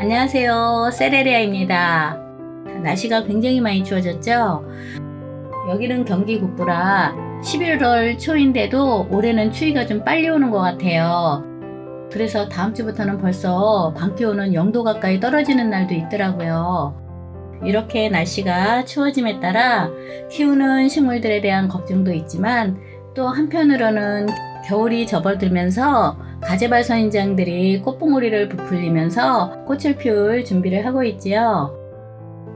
안녕하세요. 세레리아입니다. 날씨가 굉장히 많이 추워졌죠? 여기는 경기 북부라 11월 초인데도 올해는 추위가 좀 빨리 오는 것 같아요. 그래서 다음 주부터는 벌써 밤 기온은 0도 가까이 떨어지는 날도 있더라고요. 이렇게 날씨가 추워짐에 따라 키우는 식물들에 대한 걱정도 있지만 또 한편으로는 겨울이 접어들면서 가재발 선인장들이 꽃봉오리를 부풀리면서 꽃을 피울 준비를 하고 있지요.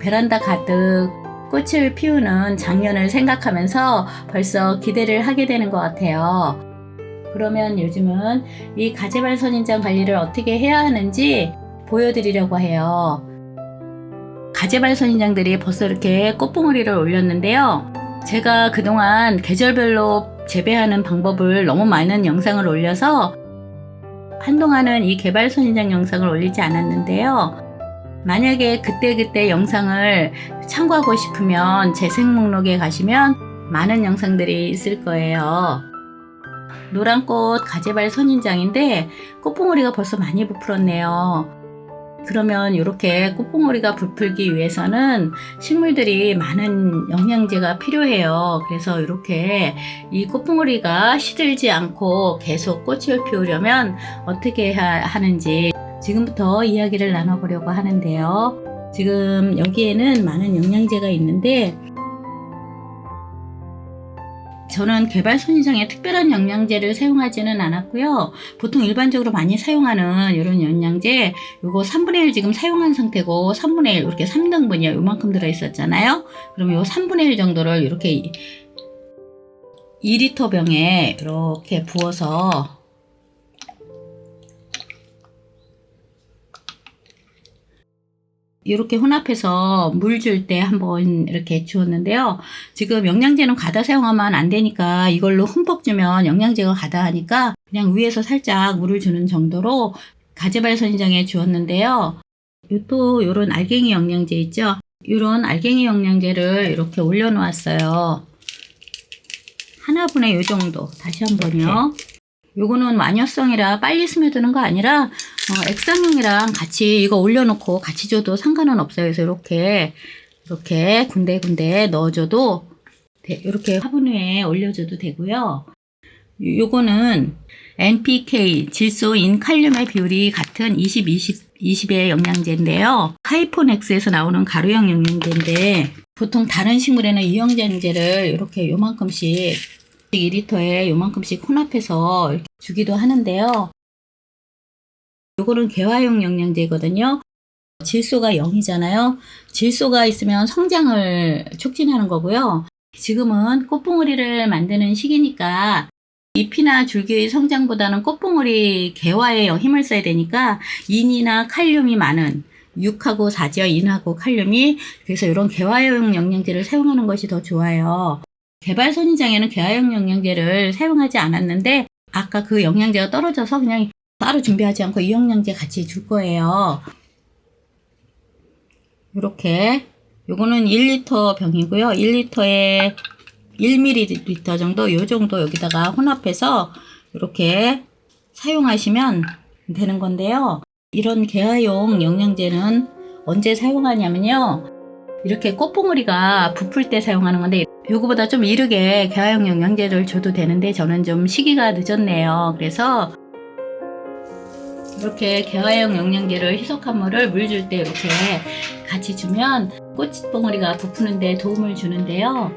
베란다 가득 꽃을 피우는 작년을 생각하면서 벌써 기대를 하게 되는 것 같아요. 그러면 요즘은 이 가재발 선인장 관리를 어떻게 해야 하는지 보여드리려고 해요. 가재발 선인장들이 벌써 이렇게 꽃봉오리를 올렸는데요. 제가 그동안 계절별로 재배하는 방법을 너무 많은 영상을 올려서 한동안은 이 개발 선인장 영상을 올리지 않았는데요. 만약에 그때 그때 영상을 참고하고 싶으면 재생 목록에 가시면 많은 영상들이 있을 거예요. 노란꽃 가재발 선인장인데 꽃봉오리가 벌써 많이 부풀었네요. 그러면 이렇게 꽃봉오리가 부풀기 위해서는 식물들이 많은 영양제가 필요해요. 그래서 이렇게 이 꽃봉오리가 시들지 않고 계속 꽃을 피우려면 어떻게 해야 하는지 지금부터 이야기를 나눠보려고 하는데요. 지금 여기에는 많은 영양제가 있는데 저는 개발 선인장에 특별한 영양제를 사용하지는 않았고요. 보통 일반적으로 많이 사용하는 이런 영양제, 요거 3분의 1 지금 사용한 상태고 3분의 1 이렇게 3등분이요. 요만큼 들어있었잖아요. 그럼 요 3분의 1 정도를 이렇게 2리터 병에 이렇게 부어서 이렇게 혼합해서 물 줄 때 한번 이렇게 주었는데요. 지금 영양제는 과다 사용하면 안 되니까 이걸로 흠뻑 주면 영양제가 과다하니까 그냥 위에서 살짝 물을 주는 정도로 가재발 선인장에 주었는데요. 요또 요런 알갱이 영양제 있죠? 요런 알갱이 영양제를 이렇게 올려놓았어요. 하나분의 요 정도. 다시 한 번요. 요거는 완효성이라 빨리 스며드는 거 아니라 어, 액상용이랑 같이 이거 올려놓고 같이 줘도 상관은 없어요. 그래서 이렇게 이렇게 군데군데 넣어줘도 돼. 이렇게 화분 위에 올려줘도 되고요. 요- 요거는 NPK 질소인 칼륨의 비율이 같은 20, 20, 20의 영양제인데요. 하이포넥스에서 나오는 가루형 영양제인데 보통 다른 식물에는 이 영양제를 이렇게 요만큼씩 2리터에 요만큼씩 혼합해서 주기도 하는데요. 요거는 개화용 영양제거든요. 질소가 0이잖아요. 질소가 있으면 성장을 촉진하는 거고요. 지금은 꽃봉오리를 만드는 시기니까 잎이나 줄기의 성장보다는 꽃봉오리 개화에 힘을 써야 되니까 인이나 칼륨이 많은 6하고 4죠. 인하고 칼륨이 그래서 이런 개화용 영양제를 사용하는 것이 더 좋아요. 개발 선인장에는 개화용 영양제를 사용하지 않았는데 아까 그 영양제가 떨어져서 그냥 따로 준비하지 않고 이 영양제 같이 줄 거예요. 이렇게 요거는 1리터 병이고요. 1리터에 1ml 정도 요 정도 여기다가 혼합해서 이렇게 사용하시면 되는 건데요. 이런 개화용 영양제는 언제 사용하냐면요. 이렇게 꽃봉오리가 부풀 때 사용하는 건데 요거보다 좀 이르게 개화용 영양제를 줘도 되는데 저는 좀 시기가 늦었네요. 그래서 이렇게 개화용 영양제를 희석한 물을 물 줄 때 이렇게 같이 주면 꽃봉오리가 부푸는데 도움을 주는데요.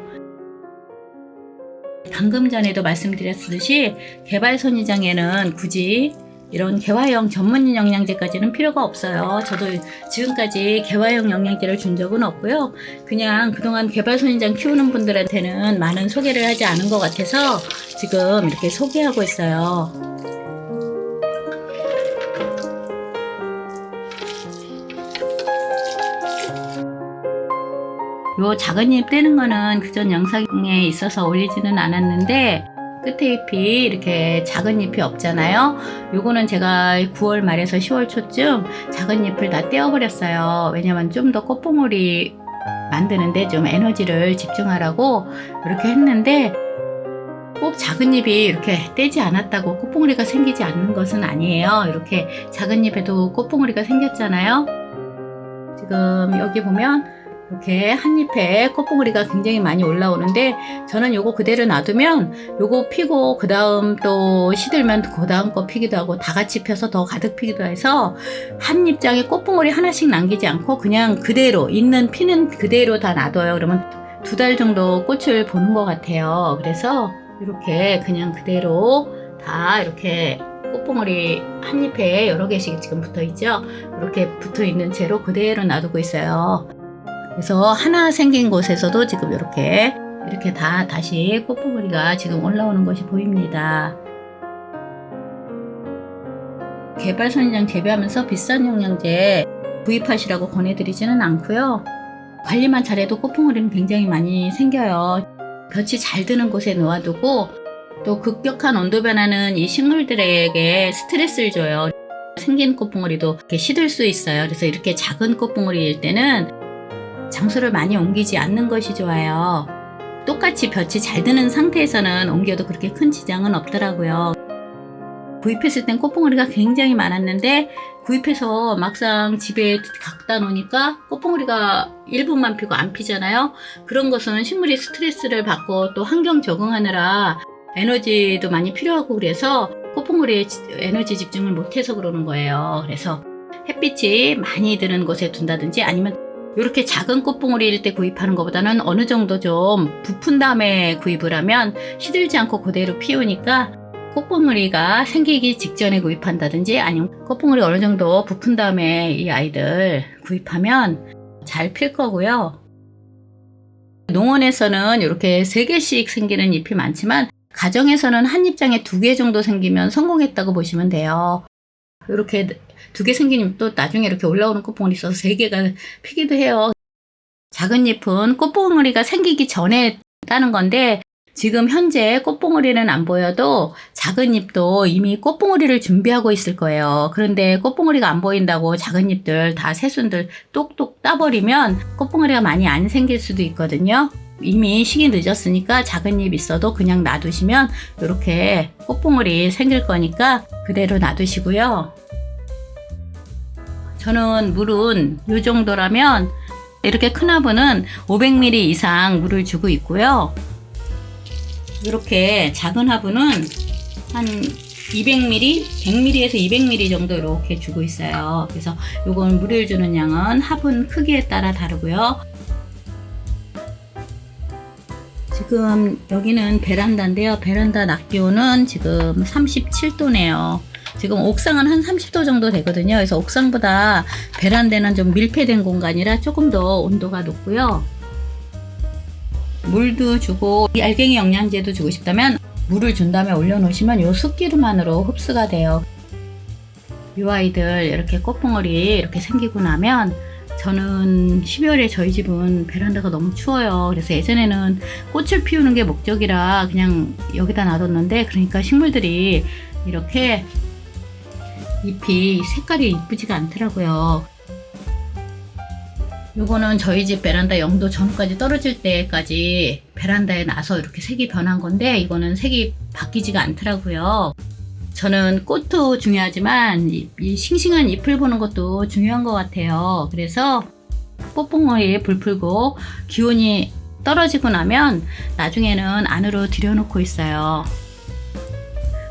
방금 전에도 말씀드렸듯이 개발 선인장에는 굳이 이런 개화형 전문 영양제까지는 필요가 없어요. 저도 지금까지 개화형 영양제를 준 적은 없고요. 그냥 그동안 개발 선인장 키우는 분들한테는 많은 소개를 하지 않은 것 같아서 지금 이렇게 소개하고 있어요. 요 작은 잎 떼는 거는 그전 영상에 있어서 올리지는 않았는데 끝에 잎이 이렇게 작은 잎이 없잖아요. 요거는 제가 9월 말에서 10월 초쯤 작은 잎을 다 떼어버렸어요. 왜냐면 좀 더 꽃봉오리 만드는데 좀 에너지를 집중하라고 이렇게 했는데 꼭 작은 잎이 이렇게 떼지 않았다고 꽃봉오리가 생기지 않는 것은 아니에요. 이렇게 작은 잎에도 꽃봉오리가 생겼잖아요. 지금 여기 보면 이렇게 한 잎에 꽃봉오리가 굉장히 많이 올라오는데 저는 요거 그대로 놔두면 요거 피고 그 다음 또 시들면 그 다음 거 피기도 하고 다 같이 펴서 더 가득 피기도 해서 한 잎장에 꽃봉오리 하나씩 남기지 않고 그냥 그대로 있는 피는 그대로 다 놔둬요. 그러면 두 달 정도 꽃을 보는 것 같아요. 그래서 이렇게 그냥 그대로 다 이렇게 꽃봉오리 한 잎에 여러 개씩 지금 붙어 있죠. 이렇게 붙어 있는 채로 그대로 놔두고 있어요. 그래서 하나 생긴 곳에서도 지금 이렇게 이렇게 다 다시 꽃봉오리가 지금 올라오는 것이 보입니다. 개발선인장 재배하면서 비싼 영양제 구입하시라고 권해드리지는 않고요. 관리만 잘해도 꽃봉오리는 굉장히 많이 생겨요. 볕이 잘 드는 곳에 놓아두고 또 급격한 온도 변화는 이 식물들에게 스트레스를 줘요. 생긴 꽃봉오리도 이렇게 시들 수 있어요. 그래서 이렇게 작은 꽃봉오리일 때는 장소를 많이 옮기지 않는 것이 좋아요. 똑같이 볕이 잘 드는 상태에서는 옮겨도 그렇게 큰 지장은 없더라고요. 구입했을 땐 꽃봉오리가 굉장히 많았는데 구입해서 막상 집에 갖다 놓으니까 꽃봉오리가 일부만 피고 안 피잖아요. 그런 것은 식물이 스트레스를 받고 또 환경 적응하느라 에너지도 많이 필요하고 그래서 꽃봉오리에 지- 에너지 집중을 못해서 그러는 거예요. 그래서 햇빛이 많이 드는 곳에 둔다든지 아니면 이렇게 작은 꽃봉오리일 때 구입하는 것보다는 어느 정도 좀 부푼 다음에 구입을 하면 시들지 않고 그대로 피우니까 꽃봉오리가 생기기 직전에 구입한다든지 아니면 꽃봉오리 어느 정도 부푼 다음에 이 아이들 구입하면 잘 필 거고요. 농원에서는 이렇게 3개씩 생기는 잎이 많지만 가정에서는 한 잎장에 2개 정도 생기면 성공했다고 보시면 돼요. 이렇게 두 개 생긴 잎도 나중에 이렇게 올라오는 꽃봉오리 있어서 3개가 피기도 해요. 작은 잎은 꽃봉오리가 생기기 전에 따는 건데 지금 현재 꽃봉오리는 안 보여도 작은 잎도 이미 꽃봉오리를 준비하고 있을 거예요. 그런데 꽃봉오리가 안 보인다고 작은 잎들 다 새순들 똑똑 따버리면 꽃봉오리가 많이 안 생길 수도 있거든요. 이미 시기 늦었으니까 작은 잎 있어도 그냥 놔두시면 이렇게 꽃봉오리 생길 거니까 그대로 놔두시고요. 저는 물은 이 정도라면 이렇게 큰 화분은 500ml 이상 물을 주고 있고요. 이렇게 작은 화분은 한 200ml, 100ml에서 200ml 정도 이렇게 주고 있어요. 그래서 이건 물을 주는 양은 화분 크기에 따라 다르고요. 지금 여기는 베란다인데요. 베란다 낮 기온은 지금 37도네요. 지금 옥상은 한 30도 정도 되거든요. 그래서 옥상보다 베란다는 좀 밀폐된 공간이라 조금 더 온도가 높고요. 물도 주고 이 알갱이 영양제도 주고 싶다면 물을 준 다음에 올려놓으시면 요 습기로만으로 흡수가 돼요. 이 아이들 이렇게 꽃봉오리 이렇게 생기고 나면 저는 12월에 저희 집은 베란다가 너무 추워요. 그래서 예전에는 꽃을 피우는 게 목적이라 그냥 여기다 놔뒀는데 그러니까 식물들이 이렇게 잎이 색깔이 이쁘지가 않더라고요. 요거는 저희 집 베란다 영도 전까지 떨어질 때까지 베란다에 나서 이렇게 색이 변한 건데 이거는 색이 바뀌지가 않더라고요. 저는 꽃도 중요하지만 이, 이 싱싱한 잎을 보는 것도 중요한 것 같아요. 그래서 뽀뽕어에 불 풀고 기온이 떨어지고 나면 나중에는 안으로 들여놓고 있어요.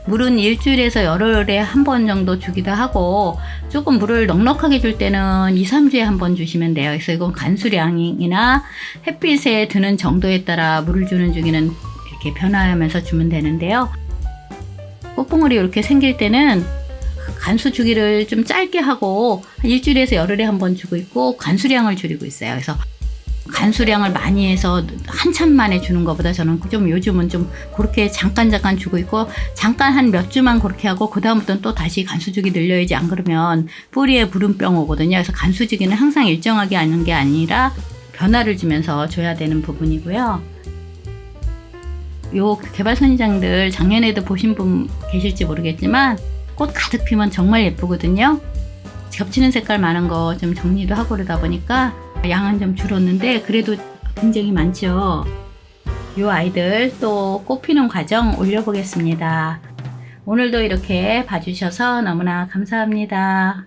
물은 일주일에서 열흘에 한 번 정도 주기도 하고 조금 물을 넉넉하게 줄 때는 2, 3주에 한 번 주시면 돼요. 그래서 이건 간수량이나 햇빛에 드는 정도에 따라 물을 주는 주기는 이렇게 변화하면서 주면 되는데요. 꽃봉오리 이렇게 생길 때는 간수 주기를 좀 짧게 하고 한 일주일에서 열흘에 한 번 주고 있고 간수량을 줄이고 있어요. 그래서 간수량을 많이 해서 한참 만에 주는 것보다 저는 좀 요즘은 좀 그렇게 잠깐 잠깐 주고 있고 잠깐 한 몇 주만 그렇게 하고 그 다음부터는 또 다시 간수주기 늘려야지 안 그러면 뿌리에 부름병 오거든요. 그래서 간수주기는 항상 일정하게 하는 게 아니라 변화를 주면서 줘야 되는 부분이고요. 요 개발 선인장들 작년에도 보신 분 계실지 모르겠지만 꽃 가득 피면 정말 예쁘거든요. 겹치는 색깔 많은 거 좀 정리도 하고 그러다 보니까 양은 좀 줄었는데 그래도 굉장히 많죠. 이 아이들 또 꽃피는 과정 올려보겠습니다. 오늘도 이렇게 봐주셔서 너무나 감사합니다.